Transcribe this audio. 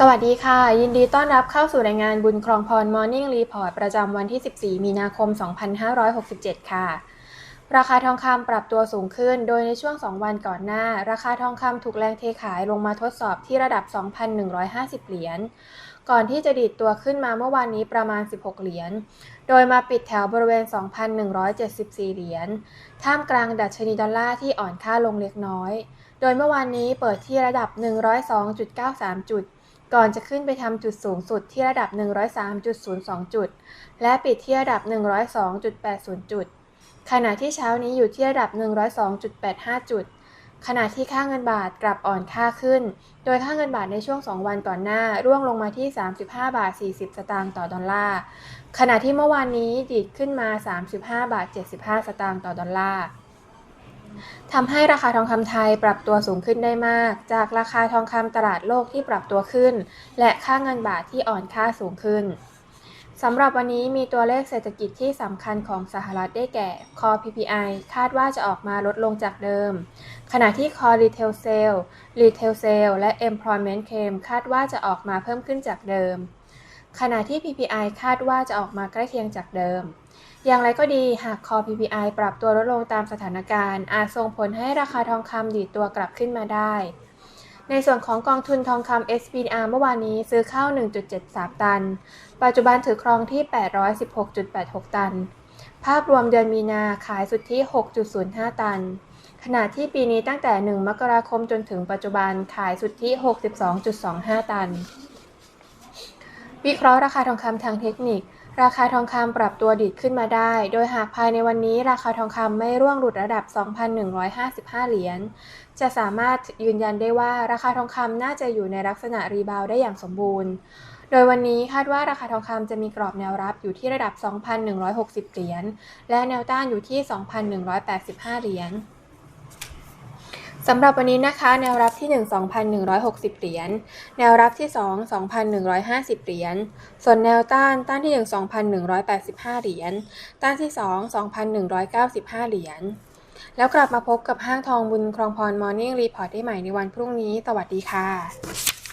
สวัสดีค่ะ ยินดีต้อนรับเข้าสู่รายงานบุญครองพร Morning Report ประจำวันที่ 14 มีนาคม 2567 ค่ะ ราคาทองคำปรับตัวสูงขึ้น โดยในช่วง 2 วันก่อนหน้า ราคาทองคำถูกแรงเทขายลงมาทดสอบที่ระดับ 2,150 เหรียญก่อนที่จะดีดตัวขึ้นมาเมื่อวานนี้ประมาณ 16 เหรียญ โดยมาปิดแถวบริเวณ 2,174 เหรียญ ท่ามกลางดัชนีดอลลาร์ที่อ่อนค่าลงเล็กน้อย โดยเมื่อวานนี้เปิดที่ระดับ 102.93 จุด ก่อนจะขึ้นไปทำจุดสูงสุดที่ระดับ 103.02 จุด และปิดที่ระดับ 102.80 จุด ขณะที่เช้านี้อยู่ที่ระดับ 102.85 จุด ขณะที่ค่าเงินบาทกลับอ่อนค่าขึ้น โดยค่าเงินบาทในช่วง 2 วันก่อนหน้า ร่วงลงมาที่ 35 บาท 40 สตางค์ต่อดอลลาร์ ขณะที่เมื่อวานนี้ดีดขึ้นมา 35 บาท 75 สตางค์ต่อดอลลาร์ ทำให้ราคาทองคำไทยปรับตัวสูงขึ้นได้มาก จากราคาทองคำตลาดโลกที่ปรับตัวขึ้น และค่าเงินบาทที่อ่อนค่าสูงขึ้นสำหรับวันนี้มีตัวเลขเศรษฐกิจที่สำคัญของสหรัฐได้แก่ Core PPI คาดว่าจะออกมาลดลงจากเดิม ขณะที่ Core Retail Sale Retail Sale และ Employment Claim คาดว่าจะออกมาเพิ่มขึ้นจากเดิม ขณะที่ PPI คาดว่าจะออกมาใกล้เคียงจากเดิม อย่างไรก็ดีหาก Core PPI ปรับตัวลดลงตามสถานการณ์ อาจส่งผลให้ราคาทองคำดีดตัวกลับขึ้นมาได้ ในส่วนของกองทุนทองคำ SPDR เมื่อวานนี้ซื้อเข้า 1.73 ตัน ปัจจุบันถือครองที่ 816.86 ตัน ภาพรวมเดือนมีนาขายสุทธิ 6.05 ตัน ขณะที่ปีนี้ตั้งแต่ 1 มกราคมจนถึงปัจจุบันขายสุทธิ 62.25 ตัน วิเคราะห์ราคาทองคำทางเทคนิค ราคาทองคำปรับตัวดีดขึ้นมาได้ โดยหากภายในวันนี้ราคาทองคำไม่ร่วงหลุดระดับ 2,155 เหรียญ จะสามารถยืนยันได้ว่าราคาทองคำน่าจะอยู่ในลักษณะรีบาวได้อย่างสมบูรณ์ โดยวันนี้คาดว่าราคาทองคำจะมีกรอบแนวรับอยู่ที่ระดับ 2,160 เหรียญ และแนวต้านอยู่ที่ 2,185 เหรียญ สำหรับวันนี้นะคะ แนวรับที่ 1 2,160 เหรียญ แนวรับที่ 2 2,150 เหรียญ ส่วนแนวต้านต้านที่ 1 2,185 เหรียญ ต้านที่ 2 2,195 เหรียญ แล้วกลับมาพบกับห้างทองบุญครองพรมอร์นิ่งรีพอร์ตได้ใหม่ในวันพรุ่งนี้ สวัสดีค่ะ